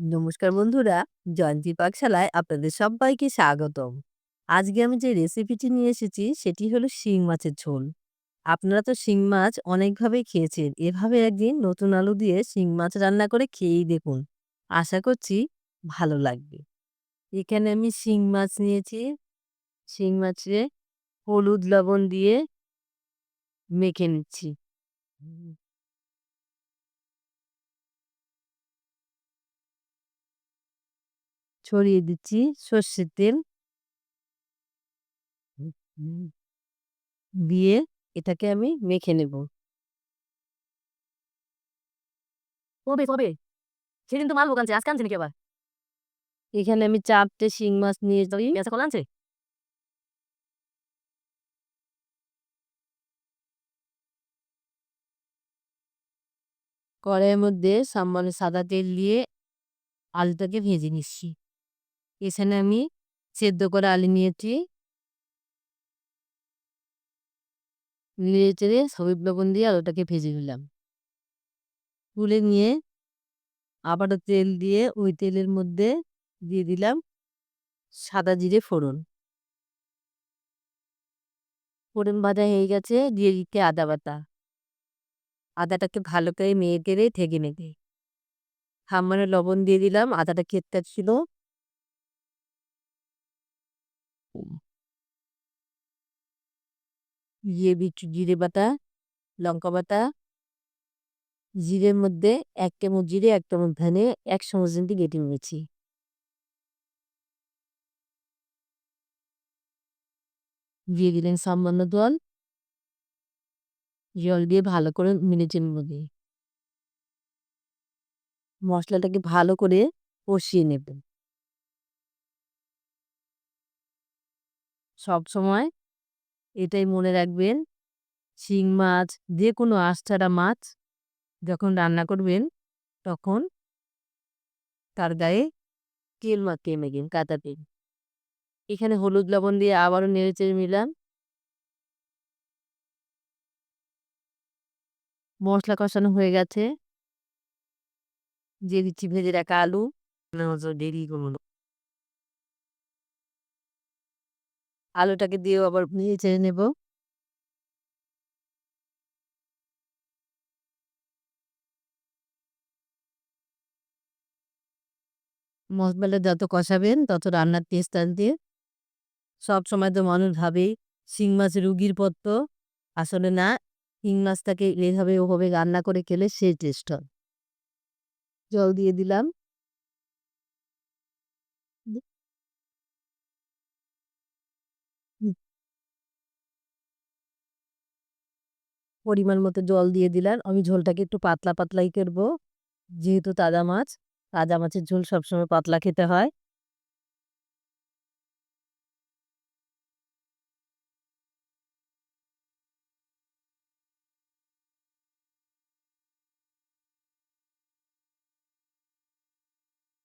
নমস্কার বন্ধুরা, জয়ন্তী পাকশালায় আপনাদের সব্বাইকে স্বাগতম। আজকে আমি যে রেসিপিটি নিয়ে এসেছি সেটি হলো শিং মাছের ঝোল। আপনারা তো শিং মাছ অনেকভাবেই খেয়েছেন। এভাবে একদিন নতুন আলু দিয়ে শিং মাছ রান্না করে খেয়েই দেখুন। আশা করছি ভালো লাগবে। এখানে আমি শিং মাছ নিয়েছি। শিং মাছে হলুদ লবণ দিয়ে মেখে নিচ্ছি। ছড়িয়ে দিচ্ছি সর্ষের তেল। দিয়ে এটাকে আমি মেখে নেব। কবে কবে? সেদিন তো মাল বোকানছে আজকে আনছে নাকি আবার? এখানে আমি চারটে শিং মাছ নিয়ে যাই বেচা কলা আনছে? কড়াইয়ের মধ্যে সামান্য সাদা তেল দিয়ে আলুটাকে ভেজে নিচ্ছি। এখানে আমি সেদ্ধ করে আলু নিয়েছি। নেড়ে চেড়ে সবিজ লবণ দিয়ে আলুটাকে ভেজে নিলাম। তুলে নিয়ে আবারও তেল দিয়ে ওই তেলের মধ্যে দিয়ে দিলাম সাদা জিরে ফোড়ন। ফোড়ন ভাজা হয়ে গেছে, দিয়ে দিতে আদা বাটা। আদাটাকে ভালো করে মেয়ে কেড়ে থেকে নেবে সামান্য লবণ দিয়ে দিলাম, আদাটা খেতে ছিল দিয়ে বিচু জিরে বাটা লঙ্কা বাটা জিরের মধ্যে এক চামচ জিরে এক চামচ ধানে এক চামচ দিয়ে কেটে নিয়েছি দিয়ে দিলেন সামান্য জল জল দিয়ে ভালো করে মিনিটের মধ্যে মশলাটাকে ভালো করে কষিয়ে নেবেন সব সময় এটাই মনে রাখবেন। শিং মাছ যে কোনো আস্তারা মাছ যখন রান্না করবেন, তখন তার গায়ে তেল মাখিয়ে নেবেন কাঁচা তেল এখানে হলুদ লবণ দিয়ে আবারও নেড়ে চেড়ে নিলাম। মশলা কষানো হয়ে গেছে। দিয়ে দিচ্ছি ভেজে রাখা আলু। দেরি করব আলুটাকে দিয়েও আবার চেড়ে নেব। মশলা যত কষাবেন, তত রান্নার টেস্ট আসবে। সব সময় তো মানুষ ভাবে শিং মাছ রুগীর পত্র আসলে না, শিং মাছটাকে এভাবে ওভাবে রান্না করে খেলে সেই টেস্ট হয়। জল দিয়ে দিলাম। পরিমাণ মতো জল দিয়ে দিলাম। আমি ঝোলটাকে একটু পাতলা পাতলাই করব। যেহেতু তাজা মাছ, তাজা মাছের ঝোল সবসময় পাতলা খেতে হয়।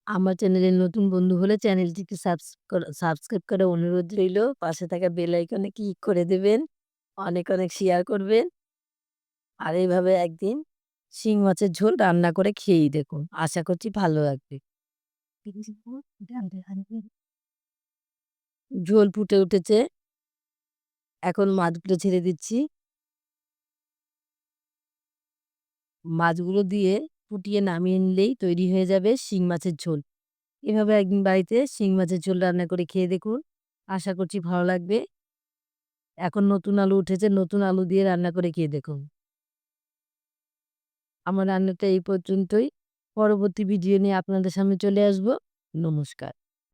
আমার চ্যানেলের নতুন বন্ধু হলে চ্যানেলটিকে সাবস্ক্রাইব করে অনুরোধ রইল। পাশে থাকা বেল আইকনে ক্লিক করে দেবেন। অনেক অনেক শেয়ার করবেন। আর এইভাবে একদিন শিং মাছের ঝোল রান্না করে খেয়েই দেখুন। আশা করছি ভালো লাগবে। ঝোল ফুটে উঠেছে। এখন মাছগুলো ছেড়ে দিচ্ছি। মাছগুলো দিয়ে ফুটিয়ে নামিয়ে নিলেই তৈরি হয়ে যাবে শিং মাছের ঝোল। এভাবে একদিন বাড়িতে শিং মাছের ঝোল রান্না করে খেয়ে দেখুন। আশা করছি ভালো লাগবে। এখন নতুন আলু উঠেছে, নতুন আলু দিয়ে রান্না করে খেয়ে দেখুন। আমার রান্নাটা এই পর্যন্তই। পরবর্তী ভিডিও নিয়ে আপনাদের সামনে চলে আসব। নমস্কার।